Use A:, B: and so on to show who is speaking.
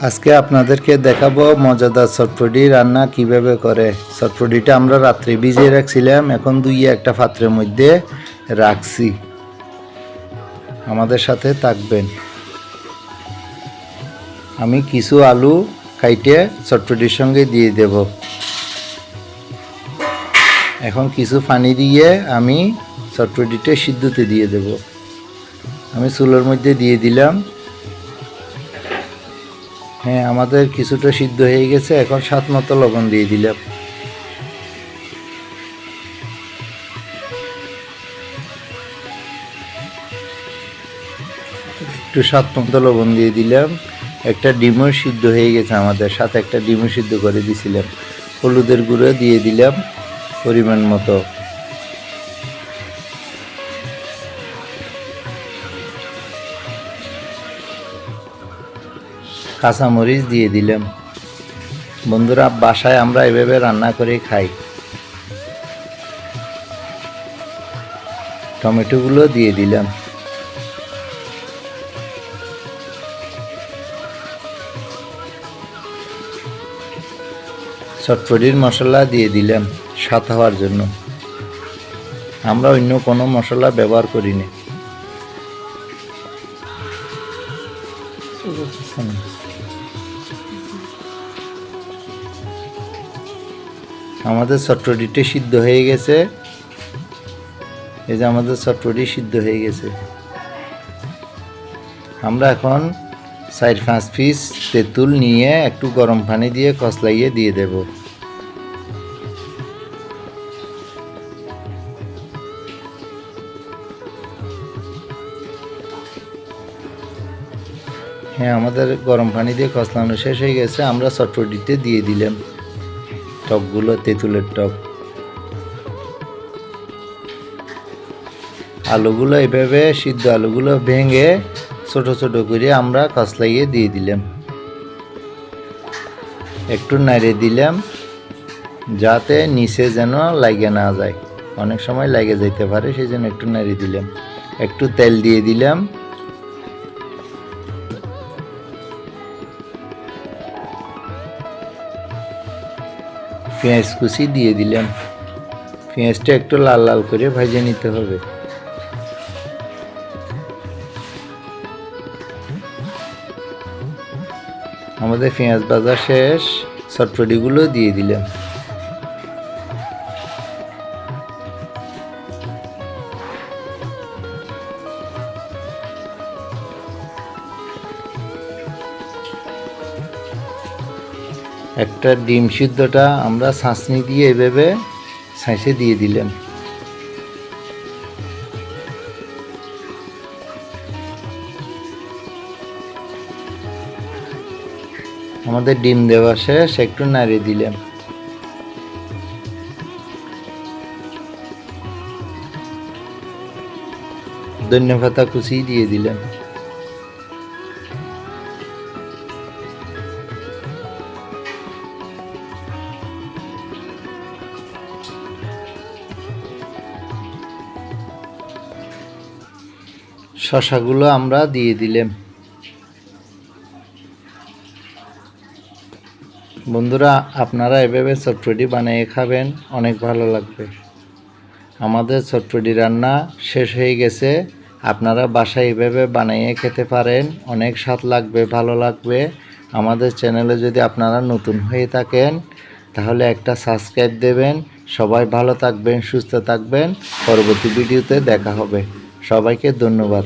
A: আজকে আপনাদেরকে দেখাবো মজাদার চটপটি রান্না কীভাবে করে। চটপটিটা আমরা রাত্রে ভিজিয়ে রাখছিলাম, এখন দুই একটা পাত্রের মধ্যে রাখছি। আমাদের সাথে থাকবেন। আমি কিছু আলু কাইটে চটপটির সঙ্গে দিয়ে দেব। এখন কিছু পানি দিয়ে আমি চটপটিটা সিদ্ধতে দিয়ে দেব। আমি চুলোর মধ্যে দিয়ে দিলাম। হ্যাঁ আমাদের কিছুটা সিদ্ধ হয়ে গেছে। এখন সাত মতো লবণ দিয়ে দিলাম। একটু সাত মতো লবণ দিয়ে দিলাম। একটা ডিমও সিদ্ধ হয়ে গেছে আমাদের। সাথে একটা ডিমও সিদ্ধ করে দিছিলাম। হলুদের গুঁড়ো দিয়ে দিলাম পরিমাণ মতো। কাঁচামরিচ দিয়ে দিলাম। বন্ধুরা, বাসায় আমরা এভাবে রান্না করে খাই। টমেটোগুলো দিয়ে দিলাম। চটপটির মশলা দিয়ে দিলাম স্বাদ হওয়ার জন্য। আমরা অন্য কোনো মশলা ব্যবহার করিনি। আমাদের চটপটিটা সিদ্ধ হয়ে গেছে। এই যে আমাদের চটপটি সিদ্ধ হয়ে গেছে। আমরা এখন চার পাঁচ পিস তেঁতুল নিয়ে একটু গরম পানি দিয়ে কসলাইয়ে দিয়ে দেব। হ্যাঁ আমাদের গরম পানি দিয়ে কসলানো শেষ হয়ে গেছে। আমরা চটপটিতে দিয়ে দিলাম। টকগুলো তেঁতুলের টক আলুগুলো এভাবে, সিদ্ধ আলুগুলো ভেঙে ছোট ছোট করে আমরা কসলাইয়ে দিয়ে দিলাম। একটু নাড়িয়ে দিলাম, যাতে নিচে যেন লাগে না যায়। অনেক সময় লাগে যেতে পারে সেই জন্য একটু নাড়িয়ে দিলাম। একটু তেল দিয়ে দিলাম। পেঁয়াজ কুচি দিয়ে দিলাম। পেঁয়াজটা একটু লাল লাল করে ভেজে নিতে হবে। আমাদের পেঁয়াজ বাজার শেষ। চটপটিগুলো দিয়ে দিলাম। একটা ডিম সিদ্ধটা আমরা ছাঁচনি দিয়ে এভাবে ছাঁচে দিয়ে দিলাম। আমাদের ডিম দেওয়া শেষ, একটু নাড়িয়ে দিলাম। ধন্যপাতা কুচি দিয়ে দিলাম। শশাগুলো আমরা দিয়ে দিলাম। বন্ধুরা, আপনারা এভাবে চটপটি বানিয়ে খাবেন, অনেক ভালো লাগবে। আমাদের চটপটি রান্না শেষ হয়ে গেছে। আপনারা বাসায় এভাবে বানিয়ে খেতে পারেন, অনেক স্বাদ লাগবে, ভালো লাগবে। আমাদের চ্যানেলে যদি আপনারা নতুন হয়ে থাকেন, তাহলে একটা সাবস্ক্রাইব দেবেন। সবাই ভালো থাকবেন, সুস্থ থাকবেন। পরবর্তী ভিডিওতে দেখা হবে। সবাইকে ধন্যবাদ।